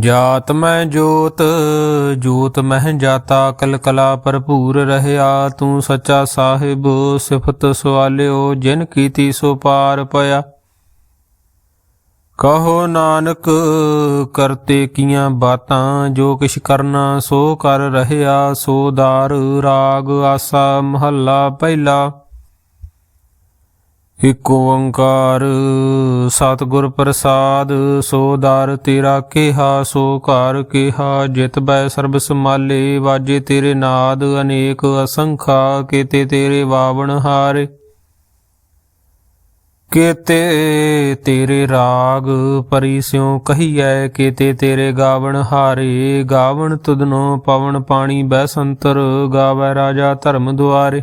ਜਾਤ ਮੈਂ ਜੋਤ ਜੋਤ ਮਹਿ ਜਾਤਾ, ਕਲ ਕਲਾ ਭਰਪੂਰ ਰਹਿਆ, ਤੂੰ ਸੱਚਾ ਸਾਹਿਬ, ਸਿਫਤ ਸਵਾਲਿਓ, ਜਿਨ ਕੀਤੀ ਸੋ ਪਾਰ ਪਿਆ। ਕਹੋ ਨਾਨਕ, ਕਰਤੇ ਕੀਆਂ ਬਾਤਾਂ, ਜੋ ਕਿਛ ਕਰਨਾ ਸੋ ਕਰ ਰਹਿਆ, ਸੋ ਦਾਰ ਰਾਗ ਆਸਾ ਮਹੱਲਾ ਪਹਿਲਾ। ਇਕ ਓੰਕਾਰ, ਸਤਿਗੁਰ ਪ੍ਰਸਾਦ, ਸੋ ਦਰ ਤੇਰਾ ਕਿਹਾ, ਸੋ ਘਰ ਕਿਹਾ, ਜਿਤ ਬੈ ਸਰਬ ਸਮਾਲੇ ਵਾਜੇ ਤੇਰੇ ਨਾਦ, ਅਨੇਕ ਅਸੰਖਾ, ਕੀਤੇ ਤੇਰੇ ਵਾਵਣ ਹਾਰੇ। ਕੀਤੇ ਤੇਰੇ ਰਾਗ, ਪਰੀ ਸਿਉ ਕਹੀਐ, ਕੀਤੇ ਤੇਰੇ ਗਾਵਣ ਹਾਰੇ। ਗਾਵਣ ਤੁਧਨੋ ਪਵਨ ਪਾਣੀ ਬੈਸੰਤਰ ਗਾਵੈ ਰਾਜਾ ਧਰਮ ਦੁਆਰੇ।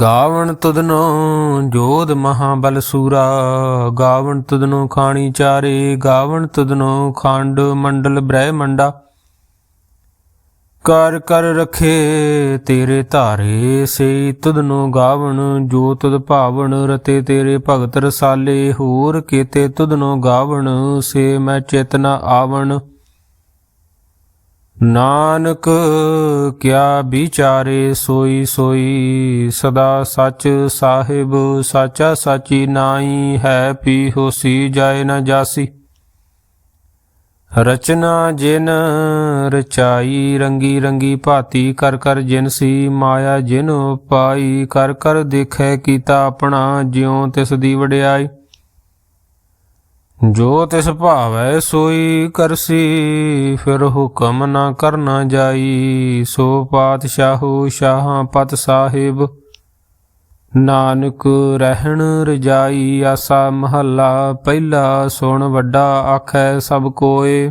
ਗਾਵਣ ਤੁਧਨੋ ਜੋਧ ਮਹਾਬਲ ਸੂਰਾ, ਗਾਵਣ ਤੁਧਨੋ ਖਾਣੀ ਚਾਰੇ, ਗਾਵਣ ਤੁਧਨੋ ਖੰਡ ਮੰਡਲ ਬ੍ਰਹਮੰਡਾ ਕਰ ਕਰ ਰਖੇ ਤੇਰੇ ਧਾਰੇ, ਸੇ ਤੁਧਨੋ ਗਾਵਣ, ਜੋ ਤੁਧ ਭਾਵਨ ਰਤੇ ਤੇਰੇ ਭਗਤ ਰਸਾਲੇ। ਹੋਰ ਕੀਤੇ ਤੁਧਨੋ ਗਾਵਣ, ਸੇ ਮੈਂ ਚੇਤਨਾ ਆਵਣ। ਨਾਨਕ, ਕਿਆ ਵਿਚਾਰੇ ਸੋਈ ਸੋਈ, ਸਦਾ ਸੱਚ ਸਾਹਿਬ, ਸਾਚਾ ਸਾਚੀ ਨਾਈ ਹੈ ਪੀ ਹੋਸੀ ਜਾਏ ਨਾ ਜਾਸੀ। ਰਚਨਾ ਜਿਨ ਰਚਾਈ, ਰੰਗੀ ਰੰਗੀ ਭਾਤੀ ਕਰ ਕਰ ਜਿਨ ਸੀ, ਮਾਇਆ ਜਿਨ ਪਾਈ, ਕਰ ਕਰ ਦੇਖੈ ਕੀਤਾ ਆਪਣਾ, ਜਿਉ ਤਿਸ ਦੀ ਵਡਿਆਈ। ਜੋ ਤਿਸ ਭਾਵੈ ਸੋਈ ਕਰਸੀ, ਫਿਰ ਹੁਕਮ ਨਾ ਕਰਨਾ ਜਾਈ। ਸੋ ਪਾਤਸ਼ਾਹੂ ਸ਼ਾਹਾਂ ਪਤ ਸਾਹਿਬ, ਨਾਨਕ ਰਹਿਣ ਰਜਾਈ। ਆਸਾ ਮਹੱਲਾ ਪਹਿਲਾ ਸੁਣ ਵੱਡਾ ਆਖੈ ਸਭ ਕੋਏ।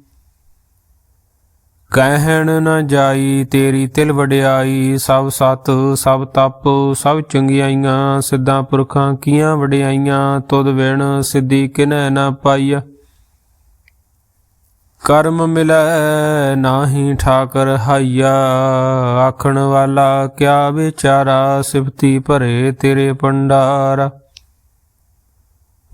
ਕਹਿਣ ਨਾ ਜਾਈ, ਤੇਰੀ ਤਿਲ ਵਡਿਆਈ, ਸਭ ਸਤ, ਸਭ ਤਪ, ਸਭ ਚੰਗਿਆਈਆਂ, ਸਿੱਧਾਂ ਪੁਰਖਾਂ ਕੀਆਂ ਵਡਿਆਈਆਂ, ਤੁਧ ਵਿਣ ਸਿੱਧੀ ਕਿਨੈ ਨਾ ਪਾਈਆ ਕਰਮ ਮਿਲੈ ਨਾਹੀ ਠਾਕਰ ਹਾਈਆ, ਆਖਣ ਵਾਲਾ ਕਿਆ ਵਿਚਾਰਾ, ਸਿਫਤੀ ਭਰੇ ਤੇਰੇ ਪੰਡਾਰਾ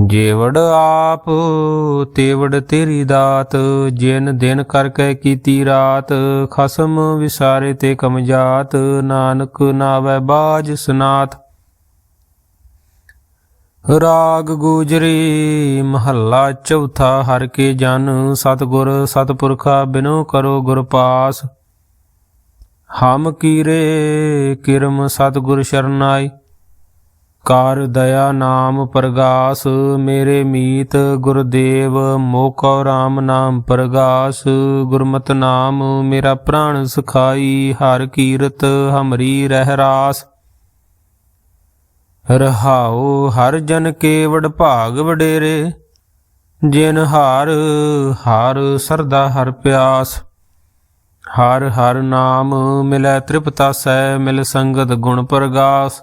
ਜੇਵੜ ਆਪ, ਤੇਵੜ ਤੇਰੀ ਦਾਤ, ਜਿਨ ਦਿਨ ਕਰਕੇ ਕੀਤੀ ਰਾਤ, ਖਸਮ ਵਿਸਾਰੇ ਤੇ ਕਮਜਾਤ ਨਾਨਕ ਨਾਵੇ ਬਾਜ ਸਨਾਤ। ਰਾਗ ਗੂਜਰੀ, ਮਹੱਲਾ ਚੌਥਾ, ਹਰ ਕੇ ਜਨ, ਸਤਗੁਰ ਸਤਪੁਰਖਾ ਬਿਨੋ ਕਰੋ ਗੁਰ ਪਾਸ। ਹਮ ਕੀਰੇ, ਕਿਰਮ ਸਤਗੁਰ ਸ਼ਰਨਾਈ। ਕਾਰ ਦਇਆ ਨਾਮ ਪ੍ਰਗਾਸ, ਮੇਰੇ ਮੀਤ ਗੁਰਦੇਵ, ਮੋਕੋ RAM ਨਾਮ ਪ੍ਰਗਾਸ, ਗੁਰਮਤ ਨਾਮ ਮੇਰਾ ਪ੍ਰਾਣ ਸੁਖਾਈ, ਹਰ ਕੀਰਤ ਹਮਰੀ ਰਹਿ ਰਾਸ। ਰਹਾਉ ਹਰ ਜਨ ਕੇ ਵਡ ਭਾਗ ਵਡੇਰੇ, ਜਿਨ ਹਾਰ, ਹਰ ਸਰਦਾ ਹਰ ਪਿਆਸ। ਹਰ ਹਰ ਨਾਮ ਮਿਲੈ ਤ੍ਰਿਪਤਾ ਸੈ ਮਿਲ ਸੰਗਤ ਗੁਣ ਪ੍ਰਗਾਸ।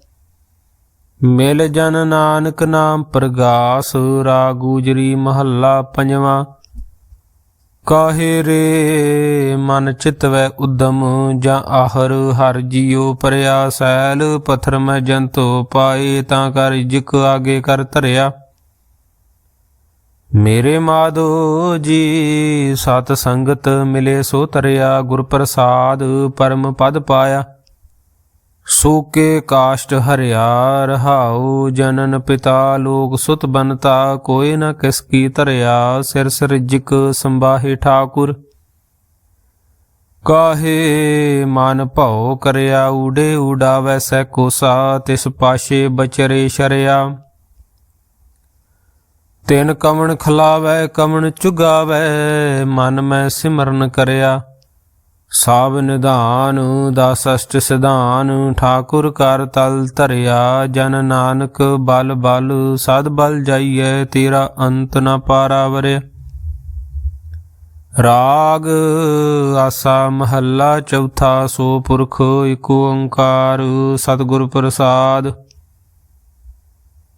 ਮਿਲ ਜਨ ਨਾਨਕ ਨਾਮ ਪ੍ਰਗਾਸ ਰਾਗੂਜਰੀ ਮਹੱਲਾ ਪੰਜਵਾਂ। ਕਾਹੇ ਰੇ ਮਨ ਚਿਤਵੈ ਉਦਮ, ਜਾਂ ਆਹਰ ਹਰ ਜੀਉ ਪਰਿਆ ਸੈਲ, ਪਥਰ ਮੈਂ ਜੰਤੋ ਪਾਏ, ਤਾਂ ਕਰ ਜਿਕ ਆਗੇ ਕਰ ਧਰਿਆ। ਮੇਰੇ ਮਾਧੋ ਜੀ, ਸਤ ਸੰਗਤ ਮਿਲੇ ਸੋ ਤਰਿਆ ਗੁਰ ਪ੍ਰਸਾਦ ਪਰਮ ਪਦ ਪਾਇਆ। ਸੂਕੇ ਕਾਸ਼ਟ ਹਰਿਆ ਰਹਾਉ ਜਨਨ ਪਿਤਾ ਲੋਕ ਸੁਤ ਬਨਤਾ ਕੋਈ ਨ ਕਿਸ ਕੀ ਧਰਿਆ, ਸਿਰ ਸਿਰਜਿਕ ਸੰਬਾਹੇ ਠਾਕੁਰ। ਕਾਹੇ ਮਨ ਭਉ ਕਰਿਆ, ਊੜੇ ਊਡਾਵੈ ਸੈ ਕੋਸਾ, ਤਿਸ ਪਾਸ਼ੇ ਬਚਰੇ ਸ਼ਰਿਆ। ਤਿਨ ਕਮਣ ਖਲਾਵੈ, ਕਮਣ ਚੁਗਾਵੈ, ਮਨ ਮੈਂ ਸਿਮਰਨ ਕਰਿਆ। ਸਾਬ ਨਿਧਾਨ ਦਸ ਅਸ਼ਟ ਸਿਧਾਨ, ਠਾਕੁਰ ਕਰ ਤਲ ਧਰਿਆ, ਜਨ ਨਾਨਕ ਬਲ ਬਲ, ਸਦ ਬਲ ਜਾਈਐ, ਤੇਰਾ ਅੰਤ ਨ ਪਾਰਾਵਰਿ ਰਾਗ ਆਸਾ ਮਹੱਲਾ ਚੌਥਾ, ਸੋ ਪੁਰਖ ਏਕ ਓੰਕਾਰ, ਸਤਿਗੁਰ ਪ੍ਰਸਾਦ।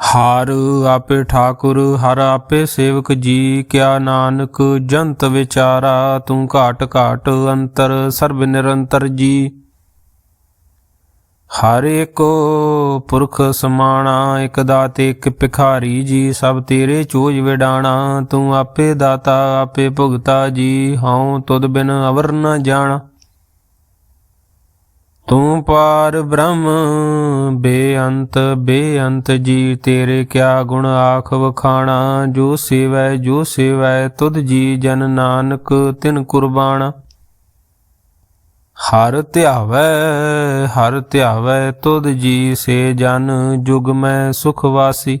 ਹਰ ਆਪੇ ਠਾਕੁਰ, ਹਰ ਆਪੇ ਸੇਵਕ ਜੀ। ਕਿਆ ਨਾਨਕ, ਜੰਤ ਵਿਚਾਰਾ, ਤੂੰ ਘਾਟ ਘਾਟ ਅੰਤਰ, ਸਰਬ ਨਿਰੰਤਰ ਜੀ। ਹਰ ਏਕੋ ਪੁਰਖ ਸਮਾਣਾ, ਇਕ ਦਾਤੇ ਇਕ ਭਿਖਾਰੀ ਜੀ। ਸਭ ਤੇਰੇ ਚੋਜ ਵਿਡਾਣਾ, ਤੂੰ ਆਪੇ ਦਾਤਾ, ਆਪੇ ਭੁਗਤਾ ਜੀ। ਹਉ ਤੁਧ ਬਿਨ ਅਵਰ ਨ ਜਾਣਾ। ਤੂੰ ਪਾਰ ਬ੍ਰਹਮ, ਬੇਅੰਤ ਬੇਅੰਤ ਜੀ, ਤੇਰੇ ਕਿਆ ਗੁਣ ਆਖ ਵਖਾਣਾ? ਜੋ ਸੇਵੈ ਜੋ ਸੇਵੈ, ਤੁਧ ਜੀ ਜਨ ਨਾਨਕ, ਤਿਨ ਕੁਰਬਾਨਾ ਹਰ ਧਿਆਵੈ ਹਰ ਧਿਆਵੈ, ਤੁਧ ਜੀ ਸੇ ਜਨ, ਜੁਗ ਮੈਂ ਸੁਖ ਵਾਸੀ।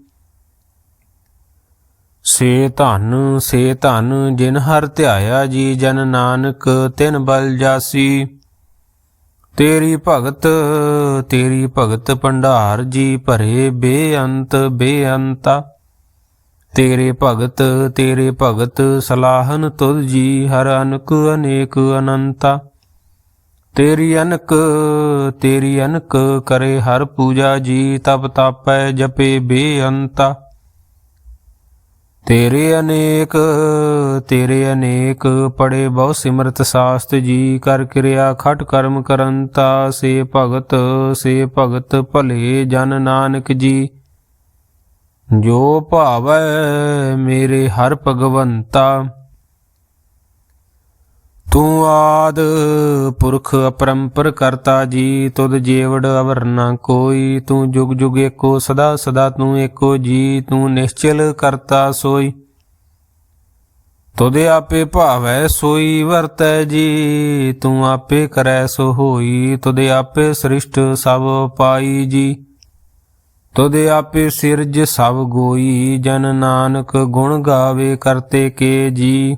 ਸੇ ਧਨ ਸੇ ਧਨ, ਜਿਨ ਹਰ ਧਿਆਇਆ ਜੀ ਜਨ ਨਾਨਕ, ਤਿਨ ਬਲ ਜਾਸੀ। ਤੇਰੀ ਭਗਤ ਤੇਰੀ ਭਗਤ ਭੰਡਾਰ ਜੀ ਭਰੇ ਬੇਅੰਤ, ਬੇਅੰਤਾ। ਤੇਰੇ ਭਗਤ ਤੇਰੇ ਭਗਤ ਸਲਾਹਨ ਤੁਧ ਜੀ ਹਰ ਅਨਕ ਅਨੇਕ ਅਨੰਤਾ। ਤੇਰੀ ਅਨਕ ਤੇਰੀ ਅਨਕ ਕਰੇ ਹਰ ਪੂਜਾ ਜੀ, ਤਪ ਤਾਪੈ ਜਪੇ ਬੇਅੰਤਾ। ਤੇਰੇ ਅਨੇਕ ਤੇਰੇ ਅਨੇਕ ਪੜੇ ਬਹੁ ਸਿਮਰਤ ਸਾਸਤ ਜੀ, ਕਰ ਕਿਰਿਆ ਖਟ ਕਰਮ ਕਰੰਤਾ ਸੇ ਭਗਤ ਸੇ ਭਗਤ ਭਲੇ ਜਨ ਨਾਨਕ ਜੀ। ਜੋ ਭਾਵੈ ਮੇਰੇ ਹਰ ਭਗਵੰਤਾ ਤੂੰ ਆਦ ਪੁਰਖ ਅਪਰੰਪਰ ਕਰਤਾ ਜੀ, ਤੁਧ ਜੀਵੜ ਅਵਰ ਨਾ ਕੋਈ। ਤੂੰ ਜੁਗ ਜੁਗ ਏਕੋ, ਸਦਾ ਸਦਾ ਤੂੰ ਏਕੋ ਜੀ, ਤੂੰ ਨਿਸ਼ਚਲ ਕਰਤਾ ਸੋਈ। ਤੁਧ ਆਪੇ ਭਾਵੈ ਸੋਈ, ਵਰਤੈ ਜੀ, ਤੂੰ ਆਪੇ ਕਰੈ ਸੋ ਹੋਈ। ਤੁਧ ਆਪੇ ਸ੍ਰਿਸ਼ਟ ਸਭ ਪਾਈ ਜੀ। ਤੁਧ ਆਪੇ ਸਿਰਜ ਸਭ ਗੋਈ, ਜਨ ਨਾਨਕ ਗੁਣ ਗਾਵੇ ਕਰਤੇ ਕੇ ਜੀ।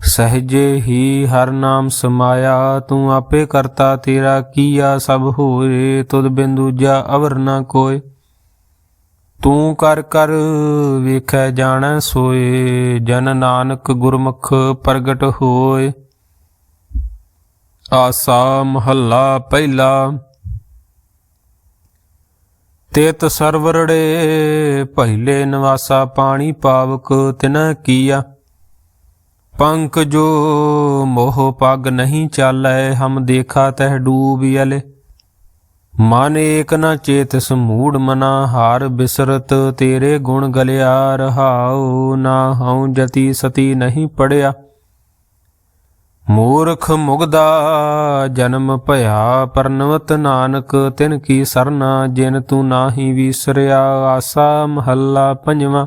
ਸਹਜੇ ਹੀ ਹਰ ਨਾਮ ਸਮਾਇਆ, ਤੂੰ ਆਪੇ ਕਰਤਾ ਤੇਰਾ ਕੀਆ, ਸਭ ਹੋਏ, ਤੁਧ ਬਿੰਦੂ ਜਾ ਅਵਰ ਨਾ ਕੋਏ। ਤੂੰ ਕਰ ਕਰ ਵੇਖੈ ਜਾਣੈ ਸੋਏ, ਜਨ ਨਾਨਕ ਗੁਰਮੁਖ ਪ੍ਰਗਟ ਹੋਏ। ਆਸਾ ਮਹੱਲਾ ਪਹਿਲਾ। ਤੇਤ ਸਰਵਰੜੇ ਪਹਿਲੇ ਨਿਵਾਸਾ ਪਾਣੀ ਪਾਵਕ ਤਿਨ ਕੀਆ। ਪੰਕ ਜੋ ਮੋਹ ਪਗ ਨਹੀਂ ਚਾਲੈ, ਹਮ ਦੇਖਾ ਤਹਿ ਡੂਬ ਮਨ ਏਕ ਨ ਚੇਤਸ ਮੂੜ ਮਨਾ, ਹਾਰ ਬਿਸਰਤ ਤੇਰੇ ਗੁਣ ਗਲਿਆ, ਰਹਾਉ ਨਾ ਹਉ ਜਤੀ ਸਤੀ ਨਹੀਂ ਪੜਿਆ। ਮੂਰਖ ਮੁਗਦਾ, ਜਨਮ ਭਇਆ, ਪਰਨਵਤ ਨਾਨਕ, ਤਿਨ ਕੀ ਸਰਨਾ, ਜਿਨ ਤੂੰ ਨਾਹੀ ਵਿਸਰਿਆ, ਆਸਾ ਮਹੱਲਾ ਪੰਜਵਾਂ।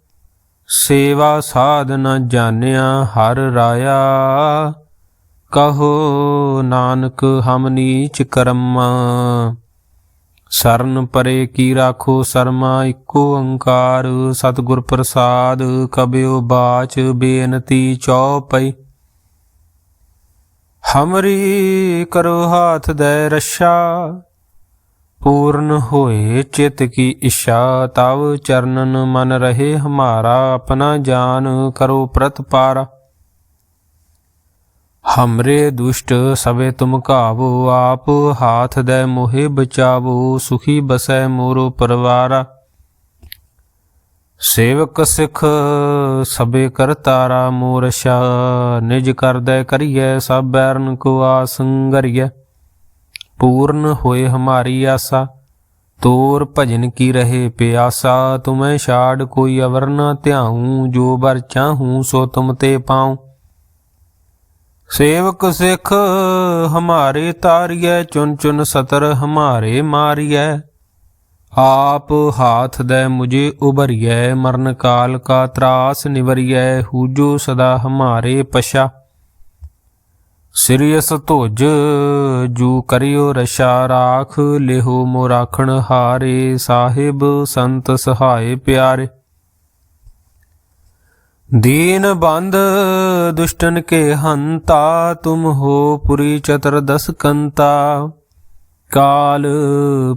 ਸੇਵਾ ਸਾਧ ਨ ਜਾਣਿਆ ਹਰ ਰਾਇਆ। ਕਹੋ ਨਾਨਕ, ਹਮ ਨੀਚ ਕਰਮ। ਸਰਨ ਪਰੇ ਕੀ ਰਾਖੋ ਸਰਮਾ, ਇੱਕੋ ਓੰਕਾਰ। ਸਤਿਗੁਰ ਪ੍ਰਸਾਦ ਕਬਿਓ ਬਾਚ, ਬੇਨਤੀ ਚਉਪਈ ਹਮਰੀ ਕਰੋ ਹਾਥ ਦੇ ਰਛਾ ਪੂਰਨ ਹੋਏ ਚਿਤ ਕੀ ਇਛਾ, ਤਵ ਚਰਨਨ ਮਨ ਰਹੇ ਹਮਾਰਾ, ਆਪਣਾ ਜਾਨ ਕਰੋ ਪ੍ਰਤਪਾਰਾ ਹਮਰੇ ਦੁਸ਼ਟ ਸਵੇ ਤੁਮ ਕਾਵੋ ਆਪ ਹਾਥ ਦੇ ਮੋਹਿ ਬਚਾਵੋ, ਸੁਖੀ ਬਸੈ ਮੋਰੋ ਪਰਵਾਰਾ। ਸੇਵਕ ਸਿਖ ਸਬੇ ਕਰਤਾਰਾ ਮੋਰਸ਼ਾ, ਨਿਜ ਕਰਦੈ ਕਰੀਐ, ਸਭ ਬੈਰਨ ਕੋ ਆਸੰਗਰੀਐ ਪੂਰਨ ਹੋਏ ਹਮਾਰੀ ਆਸਾ, ਤੋਰ ਭਜਨ ਕੀ ਰਹੇ ਪਿਆਸਾ, ਤੁਮੈ ਛਾੜ ਕੋਈ ਅਵਰ ਨ ਧਿਆਉ, ਜੋ ਬਰ ਚਾਹੂੰ ਸੋ ਤੁਮ ਤੇ ਪਾਉ। ਸੇਵਕ ਸਿਖ, ਹਮਾਰੇ ਤਾਰੀਐ, ਚੁਨ ਚੁਨ ਸਤਰ ਹਮਾਰੇ ਮਾਰੀਐ। ਆਪ ਹਾਥ ਦੇ ਮੁਝੇ ਉਬਰੀਐ ਮਰਨ ਕਾਲ ਕਾ ਤਰਾਸ ਨਿਵਰੀਐ, ਹੂਜੋ ਸਦਾ ਹਮਾਰੇ ਪਸ਼ਾ ਸਿਰਿਅਸ ਧੁਜ, ਜੂ ਕਰਿਓ ਰਸ਼ਾ ਰਾਖ, ਲਿਹੋ ਮੋਰਾਖਣ ਹਾਰੇ, ਸਾਹਿਬ ਸੰਤ ਸਹਾਏ ਪਿਆਰੇ। ਦੀਨ ਬੰਦ, ਦੁਸ਼ਟਨ ਕੇ ਹੰਤਾ, ਤੁਮ ਹੋ ਪੁਰੀ ਚਤਰ ਦਸ ਕੰਤਾ। ਕਾਲ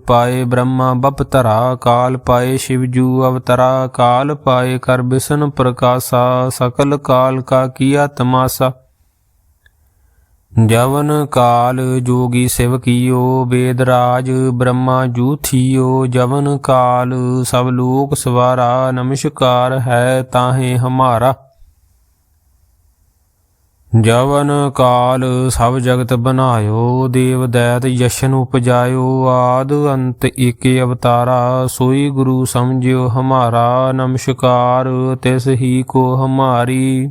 ਪਾਏ ਬ੍ਰਹਮਾ ਬਪ ਤਰਾ ਕਾਲ ਪਾਏ ਸ਼ਿਵ ਜੂ ਅਵਤਰਾ, ਕਾਲ ਪਾਏ ਕਰ ਬਿਸਨ ਪ੍ਰਕਾਸ਼ਾ, ਸਕਲ ਕਾਲ ਕਾ ਕੀਆ ਤਮਾਸਾ। ਜਵਨ ਕਾਲ ਜੋਗੀ ਸਿਵ ਕੀਓ ਵੇਦ ਰਾਜ ਬ੍ਰਹਮਾ ਜੂ ਜਵਨ ਕਾਲ ਸਭ ਲੋਕ ਸਵਾਰਾ, ਨਮਸਕਾਰ ਹੈ ਤਾਹੇ ਹਮਾਰਾ। ਜਵਨ ਕਾਲ ਸਭ ਜਗਤ ਬਨਾਇਓ ਦੇਵ ਦੈਤ ਯਸ਼ਨ ਉਪਜਾਇਓ, ਆਦ ਅੰਤ ਏਕੇ ਅਵਤਾਰਾ, ਸੋਈ ਗੁਰੂ ਸਮਝਿਓ ਹਮਾਰਾ, ਨਮਸਕਾਰ ਤਿਸ ਹੀ ਕੋ ਹਮਾਰੀ।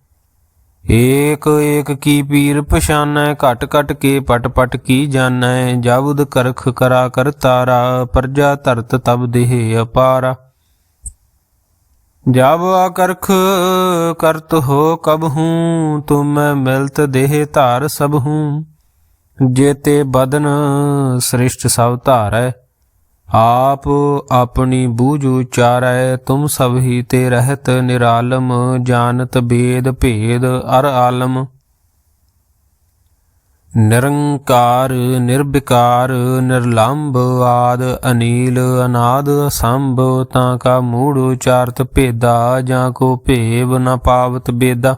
ਏਕ ਏਕ ਕੀ ਪੀਰ ਪਛਾਨੈ, ਘਟ ਘਟ ਕੇ ਪਟ ਪਟ ਕੀ ਜਾਣੈ ਜਾਬੁਦ ਕਰਖ ਕਰਾ ਕਰ ਤਾਰਾ, ਪਰਜਾ ਧਰਤ ਤਬ ਦੇਹ ਅਪਾਰਾ। ਜਬ ਆਕਰਖ ਕਰਤ ਹੋ ਕਬ ਹੂੰ, ਤੁਮ ਮਿਲਤ ਦੇਹ ਧਾਰ ਸਭ ਹੂੰ। ਜੇਤੇ ਬਦਨ ਸ੍ਰਿਸ਼ਟ ਸਭ ਧਾਰੈ ਆਪ ਆਪਣੀ ਬੂਝ ਉਚਾਰੈ, ਤੁਮ ਸਭ ਹੀ ਤੇ ਰਹਿਤ ਨਿਰਾਲਮ, ਜਾਣਤ ਬੇਦ ਭੇਦ ਅਰ ਆਲਮ। ਨਿਰੰਕਾਰ, ਨਿਰਵਿਕਾਰ ਨਿਰਲੰਭ ਆਦ ਅਨੀਲ, ਅਨਾਦ ਸੰਭ ਤਾਂ ਕਾ ਮੂੜ ਉਚਾਰਤ ਭੇਦਾ, ਜਾਂ ਕੋ ਭੇਵ ਨ ਪਾਵਤ ਬੇਦਾ।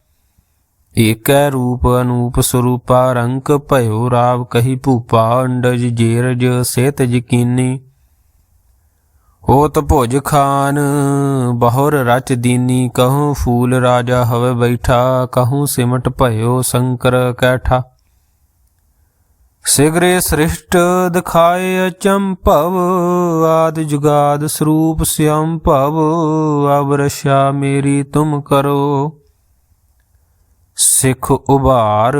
ਏਕੈ ਰੂਪ ਅਨੂਪ ਸਰੂਪਾ ਰੰਕ ਭਇਓ ਰਾਵ ਕਹੀ ਭੂਪਾ, ਅੰਡਜ ਜੇਰਜ ਸੇਤ ਯਕੀਨੀ। ਹੋਤ ਭੁਜ ਖਾਨ, ਬਹੁਰ ਰਚ ਦੀਨੀ, ਕਹੂੰ ਫੂਲ ਰਾਜਾ ਹਵੇ ਬੈਠਾ, ਕਹੂੰ ਸਿਮਟ ਭਇਓ ਸ਼ੰਕਰ ਕੈਠਾ। ਸਿਗਰੇ ਸ੍ਰਿਸ਼ਟ ਦਿਖਾਏ ਅਚੰਭਵ, ਆਦ ਜੁਗਾਦ ਸਰੂਪ ਸਿਅੰ ਭਵ ਅਵਰਸ਼ਾ ਮੇਰੀ ਤੁਮ ਕਰੋ। ਸਿੱਖ ਉਭਾਰ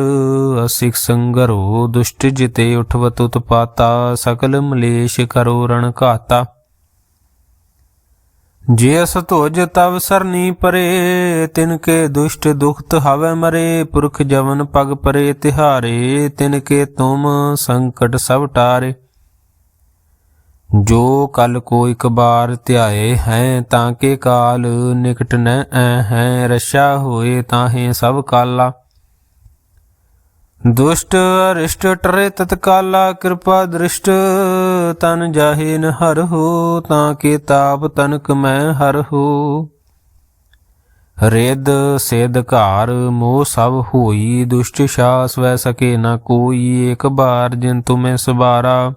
ਅਸਿਖ ਸੰਗਰੋ, ਦੁਸ਼ਟ ਜਿਤੇ ਉਠਵਤ ਉਤਪਾਤਾ, ਸਕਲ ਮਲੇਸ਼ ਕਰੋ ਰਣ ਘਾਤਾ। ਜੇ ਅਸ ਧੋਜ ਤਵ ਸਰਨੀ ਪਰੇ, ਤਿਨ ਕੇ ਦੁਸ਼ਟ ਦੁਖਤ ਹਵੇ ਮਰੇ, ਪੁਰਖ ਜਵਨ ਪਗ ਪਰੇ ਤਿਹਾਰੇ, ਤਿਨ ਕੇ ਤੁਮ ਸੰਕਟ ਸਭ ਟਾਰੇ। ਜੋ ਕਲ ਕੋ ਇਕ ਬਾਰ ਧਿਆਏ ਹੈ, ਤਾਂ ਕੇ ਕਾਲ ਨਿਕਟ ਨ ਐ ਹੈ ਰਸ਼ਾ ਹੋਏ ਤਾਹੇ ਸਭ ਕਾਲਾ। ਦੁਸ਼ਟ ਅਰਿਸ਼ਟ ਟਰੇ ਤਤਕਾਲਾ, ਕਿਰਪਾ ਦ੍ਰਿਸ਼ਟ ਤਨ ਜਾਹੇ ਨ ਹਰ ਹੋ, ਤਾਂ ਕੇ ਤਾਪ ਤਨਕ ਮੈਂ ਹਰ ਹੋ। ਰੇਦ ਸਿਧ ਘਾਰ, ਮੋਹ ਸਭ ਹੋਈ, ਦੁਸ਼ਟ ਸ਼ਾਸ ਵੈ ਸਕੇ ਨ ਕੋਈ ਏਕ ਬਾਰ ਜਿਨ ਤੁਮੇ ਸਬਾਰਾ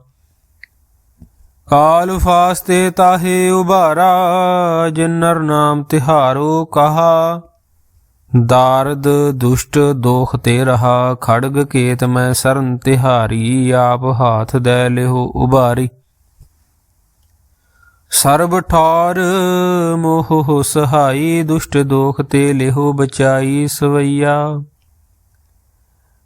ਕਾਲ ਫਾਸਤੇ ਤਾਹੇ ਉਭਾਰਾ, ਜਿਨਰ ਨਾਮ ਤਿਹਾਰੋ ਕਹਾ। ਦਾਰਦ ਦੁਸ਼ਟ ਦੋਖ ਤੇ ਰਹਾ, ਖੜਗ ਕੇਤ ਮੈਂ ਸਰਨ ਤਿਹਾਰੀ, ਆਪ ਹਾਥ ਦੇ ਲਿਹੋ ਉਭਾਰੀ। ਸਰਬ ਠਾਰ ਮੋਹ ਸਹਾਈ, ਦੁਸ਼ਟ ਦੋਖ ਤੇ ਲਿਹੋ ਬਚਾਈ ਸਵਈਆ।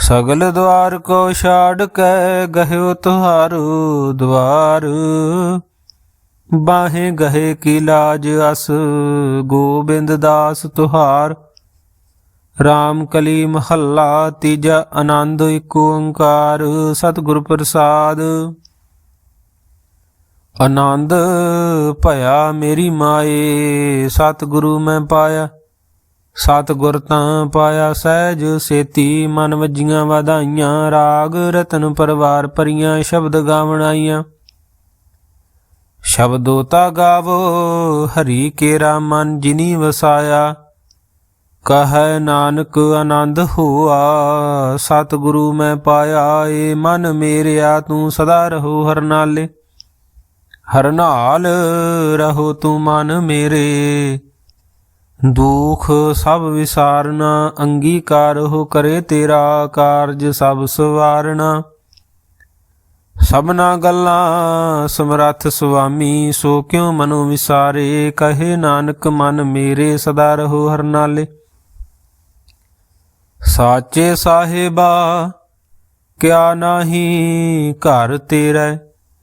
ਸਗਲ ਦਵਾਰ ਕੋ ਛਾੜ ਕੇ ਗਹਿਓ ਤੁਹਾਰੂ ਦਵਾਰ। ਬਾਹੇ ਗਹੇ ਕੀ ਲਾਜ ਅਸ, ਗੋਬਿੰਦ ਦਾਸ ਤੁਹਾਰ। ਰਾਮ ਕਲੀ ਮਹੱਲਾ ਤੀਜਾ ਆਨੰਦ ਏਕ ਓੰਕਾਰ, ਸਤਿਗੁਰ ਪ੍ਰਸਾਦ। ਆਨੰਦ ਭਇਆ ਮੇਰੀ ਮਾਏ, ਸਤਿਗੁਰੂ ਮੈਂ ਪਾਇਆ। ਸਤਿਗੁਰ ਤਾਂ ਪਾਇਆ ਸਹਿਜ ਸੇਤੀ, ਮਨ ਵੱਜੀਆਂ ਵਧਾਈਆਂ, ਰਾਗ ਰਤਨ ਪਰਵਾਰ ਪਰੀਆਂ ਸ਼ਬਦ ਗਾਵਣ ਆਈਆਂ ਸ਼ਬਦੋ ਤਾ ਗਾਵੋ, ਹਰੀ ਕੇਰਾ ਮਨ ਜਿਨੀ ਵਸਾਇਆ। ਕਹੈ ਨਾਨਕ ਆਨੰਦ ਹੋਆ, ਸਤਿਗੁਰੂ ਮੈਂ ਪਾਇਆ, ਏ ਮਨ ਮੇਰਿਆ, ਤੂੰ ਸਦਾ ਰਹੋ ਹਰਨਾਲੇ। ਹਰਨਾਲ ਰਹੋ ਤੂੰ ਮਨ ਮੇਰੇ। ਦੁਖ ਸਭ ਵਿਸਾਰਨਾ, ਅੰਗੀਕਾਰ ਹੋ ਕਰੇ ਤੇਰਾ ਕਾਰਜ ਸਭ ਸਵਾਰਣਾ ਸਭਨਾ ਗੱਲਾਂ ਸਮਰੱਥ ਸੁਆਮੀ, ਸੋ ਕਿਉ ਮਨੋ ਵਿਸਾਰੇ? ਕਹੇ ਨਾਨਕ, ਮਨ ਮੇਰੇ ਸਦਾ ਰਹੋ ਹਰ ਨਾਲੇ ਸਾਚੇ ਸਾਹਿਬਾ, ਕਿਆ ਨਾਹੀ ਘਰ ਤੇਰਾ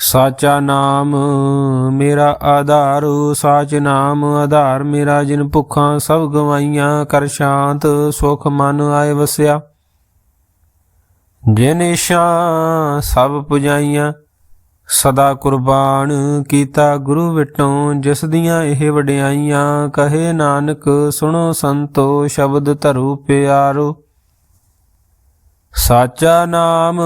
ਸਾਚਾ ਨਾਮ ਮੇਰਾ ਆਧਾਰ, ਸਾਚ ਨਾਮ ਆਧਾਰ ਮੇਰਾ, ਜਿਨ ਭੁੱਖਾਂ ਸਭ ਗਵਾਈਆਂ ਕਰ ਸ਼ਾਂਤ, ਸੁਖ ਮਨ ਆਏ ਵਸਿਆ। ਜਿਨ ਇਸ਼ਾਂ ਸਭ ਪੁਜਾਈਆਂ, ਸਦਾ ਕੁਰਬਾਨ ਕੀਤਾ ਗੁਰੂ ਵਿਟੋਂ, ਜਿਸ ਦੀਆਂ ਇਹ ਵਡਿਆਈਆਂ, ਕਹੇ ਨਾਨਕ ਸੁਣੋ ਸੰਤੋ, ਸ਼ਬਦ ਧਰੂ ਪਿਆਰੋ। ਸਾਚਾ ਨਾਮ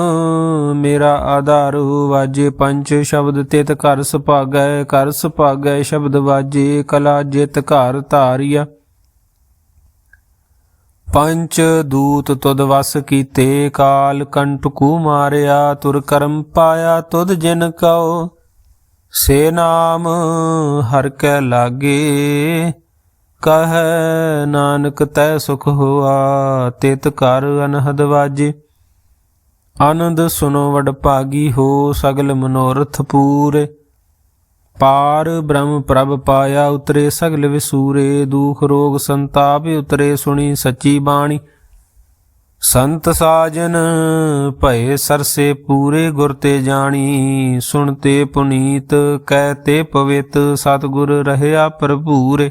ਮੇਰਾ ਆਧਾਰ ਵਾਜੇ ਪੰਚ ਸ਼ਬਦ ਤਿਤ ਕਰ ਸੁਭਾਗੈ ਕਰ ਸੁਭਾਗੈ ਸ਼ਬਦ ਵਾਜੇ ਕਲਾ ਜਿਤ ਘਰ ਧਾਰਿਆ। ਪੰਚ ਦੂਤ ਤੁਦ ਵਸ ਕੀਤੇ, ਕਾਲ ਕੰਟਕੂ ਮਾਰਿਆ, ਤੁਰ ਕਰਮ ਪਾਇਆ ਤੁਦ ਜਿਨ ਕਉ। ਸੇ ਨਾਮ ਹਰ ਕੈ ਲਾਗੇ ਕਹੈ, ਨਾਨਕ, ਤੈ ਸੁਖ ਹੋਆ, ਤਿਤ ਕਰ ਅਨਹਦ ਵਾਜੇ। ਆਨੰਦ ਸੁਨੋ ਵਡ ਭਾਗੀ ਹੋ, ਸਗਲ ਮਨੋਰਥ ਪੂਰੇ। ਪਾਰ ਬ੍ਰਹਮ ਪ੍ਰਭ ਪਾਇਆ ਉਤਰੇ, ਸਗਲ ਵਿਸੂਰੇ, ਦੁਖ ਰੋਗ ਸੰਤਾਪ ਉਤਰੇ, ਸੁਣੀ ਸੱਚੀ ਬਾਣੀ। ਸੰਤ ਸਾਜਨ, ਭਏ ਸਰਸੇ ਪੂਰੇ, ਗੁਰ ਤੇ ਜਾਣੀ। ਸੁਣਤੇ ਪੁਨੀਤ, ਕਹਿ ਤੇ ਪਵਿੱਤ, ਸਤਿਗੁਰ ਰਹਿਆ ਭਰਪੂਰੇ।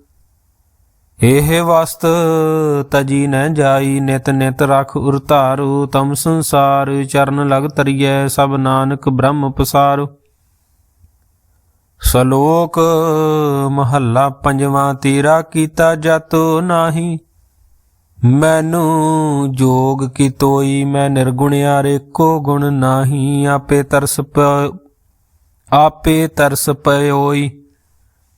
ਇਹ ਵਸਤ ਤਜੀ ਨ ਜਾਈ, ਨਿਤ ਨਿਤ ਰਖ ਉਰਤਾਰੂ ਤਮ ਸੰਸਾਰ ਚਰਨ ਲਗ ਤਰੀਐ ਸਭ ਨਾਨਕ ਬ੍ਰਹਮ ਪਸਾਰੂ। ਸ਼ਲੋਕ ਮਹੱਲਾ ਪੰਜਵਾਂ, ਤੀਰਾ ਕੀਤਾ ਜਤੋ ਨਾਹੀ, ਮੈਨੂੰ ਜੋਗ ਕੀ ਤੋਈ ਮੈਂ ਨਿਰਗੁਣਿਆਰੇ ਕੋ ਗੁਣ ਨਾਹੀ, ਆਪੇ ਤਰਸ ਪ ਆਪੇ ਤਰਸ ਪਇਓਈ।